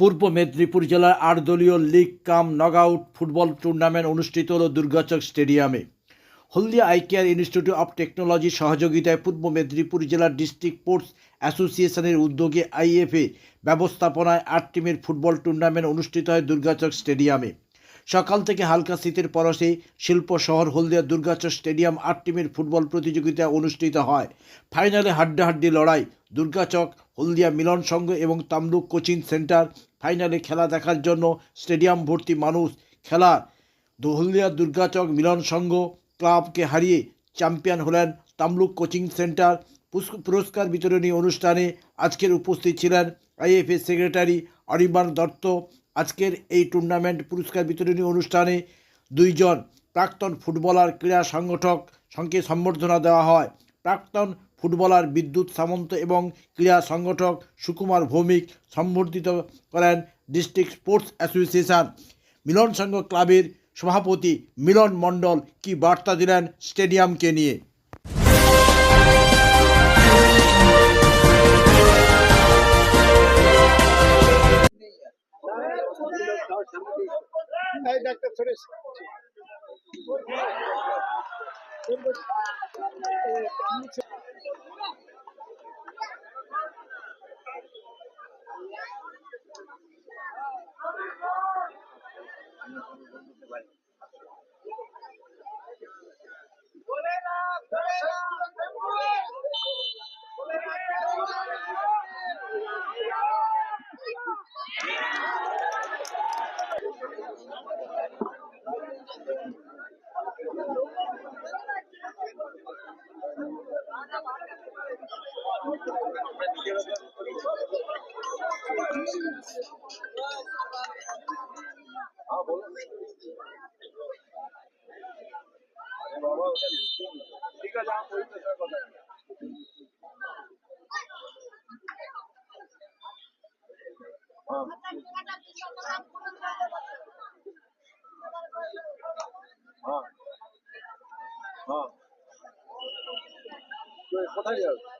পূর্ব মেদিনীপুর জেলার আট দলীয় league cum knockout football tournament অনুষ্ঠিত হল দুর্গাচক স্টেডিয়ামে। Haldia I care institute of টেকনোলজির সহযোগিতায় পূর্ব মেদিনীপুর জেলার ডিস্ট্রিক্ট স্পোর্টস অ্যাসোসিয়েশনের উদ্যোগে আইএফএ ব্যবস্থাপনায় আট টিমের ফুটবল টুর্নামেন্ট অনুষ্ঠিত হয় দুর্গাচক স্টেডিয়ামে। সকাল থেকে হালকা শীতের পরশে শিল্প শহর হলদিয়া দুর্গাচক স্টেডিয়াম আট টিমের ফুটবল প্রতিযোগিতা অনুষ্ঠিত হয়। ফাইনালে হাড্ডাহাড্ডি লড়াই দুর্গাচক, হলদিয়া মিলন সংঘ এবং তামলুক কোচিং সেন্টার ফাইনালে খেলা দেখার জন্য স্টেডিয়াম ভর্তি মানুষ খেলা দু- হলদিয়া দুর্গাচক মিলন সংঘ ক্লাবকে হারিয়ে চ্যাম্পিয়ন হলেন তামলুক কোচিং সেন্টার। পুরস্কার বিতরণী অনুষ্ঠানে আজকের উপস্থিত ছিলেন আইএফএ সেক্রেটারি অরিমান দত্ত। আজকের এই টুর্নামেন্ট পুরস্কার বিতরণী অনুষ্ঠানে দুইজন প্রাক্তন ফুটবলার ক্রীড়া সংগঠক সঙ্গে সম্বর্ধনা দেওয়া হয়। প্রাক্তন ফুটবলার, বিদ্যুৎ সামন্ত এবং ক্রীড়া সংগঠক সুকুমার ভৌমিক সম্বর্ধিত করেন district sports association. Milan Sangha ক্লাবের সভাপতি মিলন মণ্ডল কি বার্তা দিলেন স্টেডিয়ামকে নিয়ে? ডাক্তার ঠিক আছে আমি ওই পেশার কথা হ্যাঁ কোথায় যাবে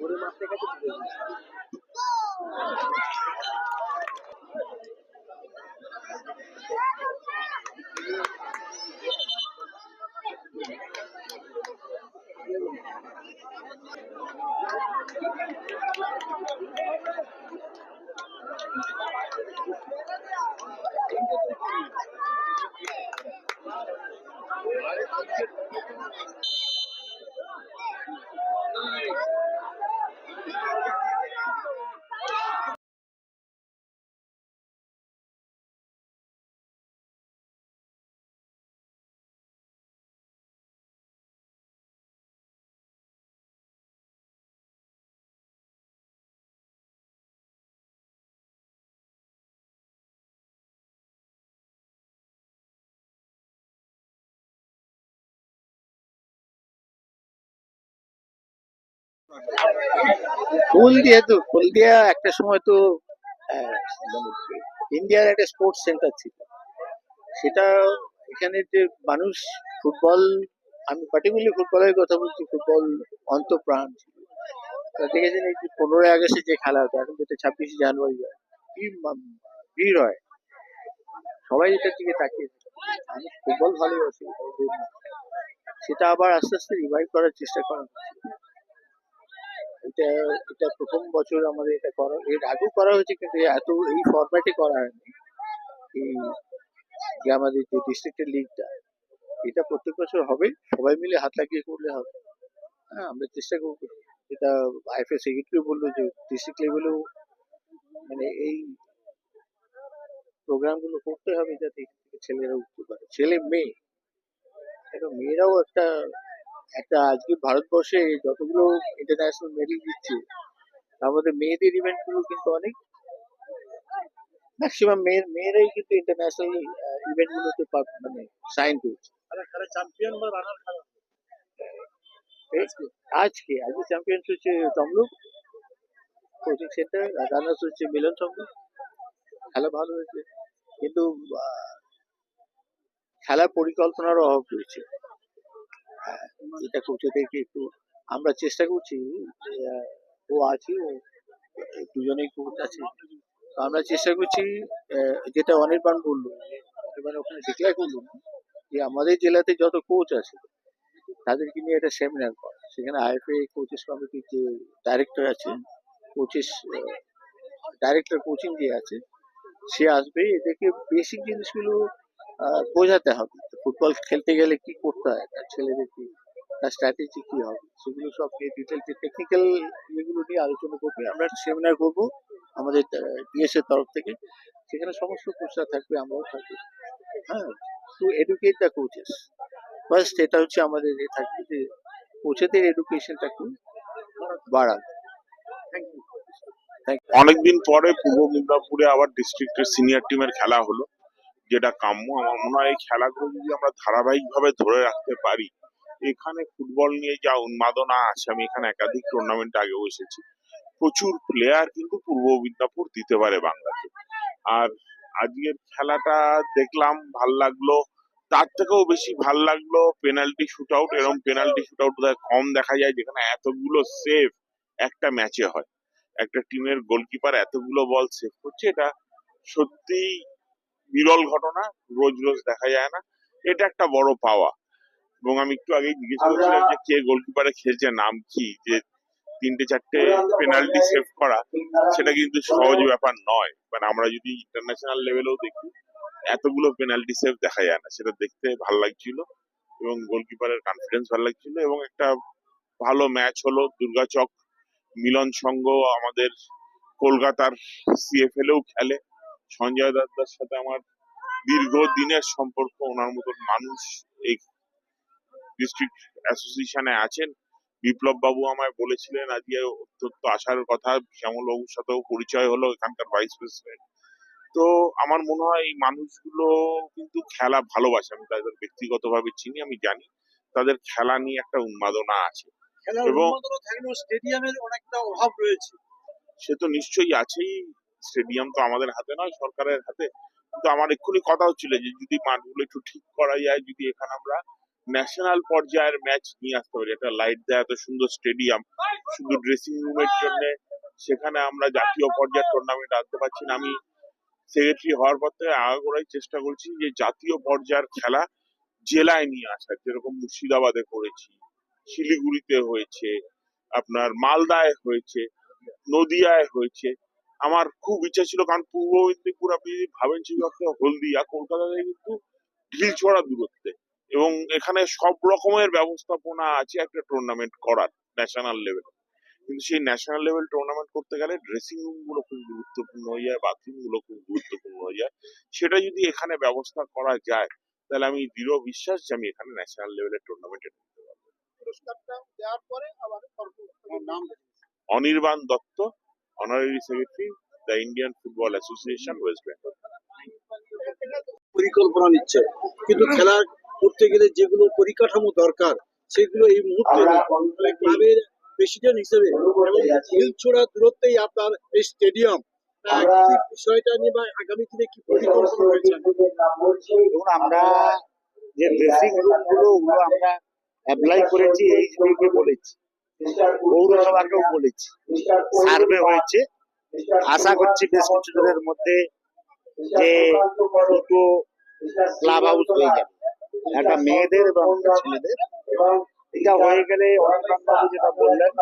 ওরে মারতে গেছে হলদিয়া তো হলদিয়া একটা সময় তো ইন্ডিয়ার একটা স্পোর্টস সেন্টার ছিল। সেটা এখানে যে মানুষ ফুটবল, আমি পার্টিকুলারলি ফুটবলের কথা বলছি, ফুটবল অন্তপ্রাণ ছিল। দেখেছেন এই যে পনেরোই আগস্টে যে খেলা হতো, এখন যেটা ছাব্বিশে জানুয়ারি হয়, কি ভিড় হয়। সবাই এটার দিকে তাকিয়ে আমি ফুটবল ভালোবাসি, সেটা আবার আস্তে আস্তে রিভাইভ করার চেষ্টা করা। এটা এটা প্রথম বছর আমাদের এটা করা, এর আগেও করা হয়েছে, কিন্তু এত, এই ফরম্যাটে করা হয়নি। এই যে আমাদের যে ডিস্ট্রিক্টের লিগটা এটা প্রত্যেক বছর হবে, সবাই মিলে হাত লাগিয়ে করলে হবে। হ্যাঁ আমরা চেষ্টা করব। এটা আইএফএ সেক্রেটারি বলল যে ডিস্ট্রিক্ট লেভেলেও মানে এই প্রোগ্রামগুলো করতে হবে যাতে ছেলেরা উঠতে পারে। ছেলে মেয়ে এখন মেয়েরাও একটা একটা আজকে ভারতবর্ষে যতগুলো ইন্টারন্যাশনাল মেডেল দিচ্ছে তার মধ্যে মেয়েদের ইভেন্টগুলো কিন্তু অনেক। ম্যাক্সিমাম মেয়ের মেয়েরাই কিন্তু ইন্টারন্যাশনাল ইভেন্ট গুলোতে পা- মানে সাইন করছে। চ্যাম্পিয়ন আজকে আজকে চ্যাম্পিয়ন্স হচ্ছে তমলুক কোচিং সেন্টার রানার্স হচ্ছে মিলন সংঘ খেলা ভালো হয়েছে কিন্তু খেলার পরিকল্পনার অভাব রয়েছে। এটা কোচেদেরকে একটু আমরা চেষ্টা করছি ও আছে, ও দুজনেই কোচ আছে। আমরা চেষ্টা করছি যেটা অনির্বাণ বলল, অনির্বাণ ওখানে ডিক্লেয়ার করল যে আমাদের জেলাতে যত কোচ আছে, তাদেরকে নিয়ে একটা সেমিনার করা। সেখানে আইএফএ কোচেস কমিটির যে ডাইরেক্টর আছে কোচেস ডাইরেক্টর কোচিং যে আছে, সে আসবে, এদেরকে বেসিক জিনিসগুলো বোঝাতে হবে। ফুটবল খেলতে গেলে কি করতে হয়? তার ছেলেদেরকে তার স্ট্র্যাটেজি কি হবে? সেগুলো সব নিয়ে ডিটেল যে টেকনিক্যাল ইয়েগুলো নিয়ে আলোচনা করবে। আমরা সেমিনার করব আমাদের ডিএস এর তরফ থেকে। সেখানে সমস্ত কোচরা থাকবে, আমরাও থাকব। হ্যাঁ to educate the coaches first এটা হচ্ছে আমাদের এ থাকবে যে কোচেদের এডুকেশনটা একটু বাড়াবে। থ্যাংক ইউ অনেকদিন পরে পূর্ব মেদিনীপুরে আবার ডিস্ট্রিক্টের সিনিয়র টিমের খেলা হলো, যেটা কাম্য। আমার মনে হয় এই খেলাগুলো যদি আমরা ধারাবাহিকভাবে ধরে রাখতে পারি এখানে ফুটবল নিয়ে যা উন্মাদনা আছে, আমি এখানে একাধিক টুর্নামেন্ট আগেও এসেছি। প্রচুর প্লেয়ার কিন্তু পূর্ব মেদিনীপুর দিতে পারে বাংলাকে। আর আজকের খেলাটা দেখলাম, ভালো লাগল। তার থেকেও বেশি ভালো লাগল পেনাল্টি শুট আউট এরকম পেনাল্টি শুট আউট কম দেখা যায়, যেখানে এতগুলো সেভ একটা ম্যাচে হয়। একটা টিমের গোলকিপার এতগুলো বল সেভ করছে, এটা সত্যি বিরল ঘটনা, রোজ রোজ দেখা যায় না। এটা একটা বড় পাওয়া। এবং আমি একটু আগেই জিজ্ঞেস করছিলাম যে কে গোলকিপারে খেলছে নাম কি? যে তিনটে চারটে পেনাল্টি সেভ করা সেটা কিন্তু সহজ ব্যাপার নয়। মানে আমরা যদি ইন্টারন্যাশনাল লেভেলেও দেখি এতগুলো পেনাল্টি সেভ দেখা যায় না। সেটা দেখতে ভালো লাগছিল এবং গোলকিপারের কনফিডেন্স ভালো লাগছিল এবং একটা ভালো ম্যাচ হলো দুর্গাচক মিলন সংঘ আমাদের কলকাতার সিএফএলেও খেলে। সঞ্জয় দত্তার সাথে আমার দীর্ঘ দিনের সম্পর্ক ওনার মতন মানুষ এই ডিস্ট্রিক্ট অ্যাসোসিয়েশনে আছেন। বিপ্লব বাবু আমায় বলেছিলেন আজকে অত্যন্ত আসার কথা শ্যামল বাবুর সাথেও পরিচয় হলো এখানকার ভাইস প্রেসিডেন্ট তো আমার মনে হয় এই মানুষগুলো কিন্তু খেলা ভালোবাসে আমি তাদের ব্যক্তিগতভাবে চিনি আমি জানি। তাদের খেলা নিয়ে একটা উন্মাদনা আছে। এবং- স্টেডিয়ামের অনেকটা অভাব রয়েছে। সে তো নিশ্চয়ই আছেই। স্টেডিয়াম তো আমাদের হাতে নয় সরকারের হাতে। কিন্তু আমার এক্ষুনি কথা হচ্ছিল যে যদি মাঠগুলো একটু ঠিক করা যায় যদি এখানে আমরা ন্যাশনাল পর্যায়ের ম্যাচ নিয়ে আসতে পারি। একটা লাইট দেয়, এত সুন্দর স্টেডিয়াম শুধু ড্রেসিং রুমের জন্য। সেখানে আমরা জাতীয় পর্যায়ের টুর্নামেন্ট আনতে পারছি না। আমি সেক্রেটারি হওয়ার পর থেকে আগাগোড়াই চেষ্টা করছি যে জাতীয় পর্যায়ের খেলা জেলায় নিয়ে আসার। যেরকম মুর্শিদাবাদে করেছি, শিলিগুড়িতে হয়েছে, আপনার মালদায় হয়েছে, নদিয়ায় হয়েছে। আমার খুব ইচ্ছা ছিল, কারণ পূর্ব মেদিনীপুর আপনি যদি ভাবেন সেই হলদিয়া কলকাতা থেকে কিন্তু ঢিল ছড়া দূরত্বে। এবং এখানে সব রকমের ব্যবস্থাপনা আছে একটা টুর্নামেন্ট করার ন্যাশনাল লেভেল কিন্তু সেই ন্যাশনাল লেভেল টুর্নামেন্ট করতে গেলে ড্রেসিং রুমগুলো খুব গুরুত্বপূর্ণ হয়ে যায় বাথরুমগুলো খুব গুরুত্বপূর্ণ হয়ে যায়। সেটা যদি এখানে ব্যবস্থা করা যায় তাহলে আমি দৃঢ় বিশ্বাস যে আমি এখানে ন্যাশনাল লেভেলের টুর্নামেন্টে পুরস্কারটা দেওয়ার পরে আবার Anirban Dutta honorary secretary the Indian football association West Bengal পরিকল্পনা নিচ্ছে। কিন্তু খেলা করতে গেলে যেগুলো পরিকাঠামো দরকার সেগুলো এই মুহূর্তে। মানে ক্লাবের প্রেসিডেন্ট হিসেবে ছোড়া দূরত্বেই আপনার এই স্টেডিয়াম বিষয়টা নিয়ে বা আগামী দিনে কি পরিকল্পনা রয়েছে? দেখুন আমরা যে ড্রেসিং রুমগুলো ওগুলো আমরা অ্যাপ্লাই করেছি এই বলেছি পৌরসভাকেও বলেছি সার্ভে হয়েছে। আশা করছি বেশ কিছু দিনের মধ্যে যে দুটো ক্লাব হাউস হয়ে যাবে। একটা মেয়েদের এবং ছেলেদের। এটা হয়ে গেলে যেটা বললেন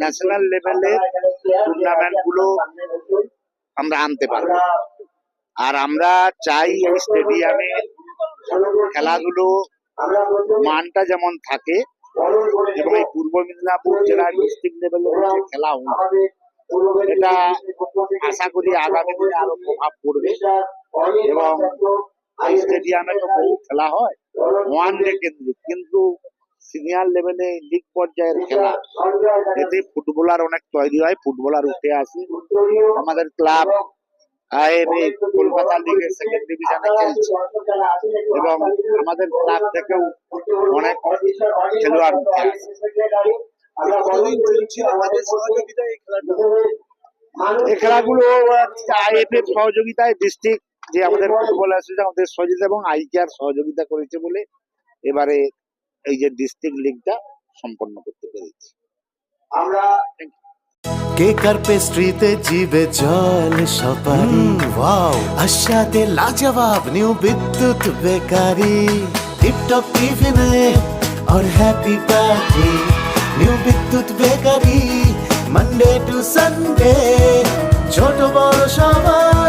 ন্যাশনাল লেভেলের টুর্নামেন্টগুলো আমরা আনতে পারব। আর আমরা চাই এই স্টেডিয়ামে খেলাধুলো মানটা যেমন থাকে, এবং এই পূর্ব মেদিনীপুর জেলার ডিস্ট্রিক্ট লেভেলের যে খেলা হয় এটা আশা করি আগামী দিনে আরও প্রভাব পড়বে। এবং এই স্টেডিয়ামে তো বহু খেলা হয় ওয়ান ডে কেন্দ্রিক। কিন্তু সিনিয়র লেভেলে লিগ পর্যায়ের খেলা এতে ফুটবলার অনেক তৈরি হয় ফুটবলার উঠে আসে। আমাদের ক্লাব আইএমএ কলকাতা লিগের সেকেন্ড ডিভিশনে খেলছে। এবং আমাদের ক্লাব থেকেও অনেক খেলোয়াড় উঠে আসে। এই খেলাগুলো আইএফ এর সহযোগিতায় ডিস্ট্রিক্ট যে আমাদের ফুটবল অ্যাসোসিয়েশন আমাদের সহযোগিতা এবং আইকেআর সহযোগিতা করেছে বলে এবারে এই যে ডিস্ট্রিক্ট লিগটা সম্পন্ন করতে পেরেছি কেকার পেস্ট্রিতে জিবে জল সপারি ওয়াও আশাতে লাজবাব নিউ বিদ্যুৎ বেকারি টিপটপ টিফিনে और happy party new Bidyut bakery Monday to Sunday ছোট বড় সবার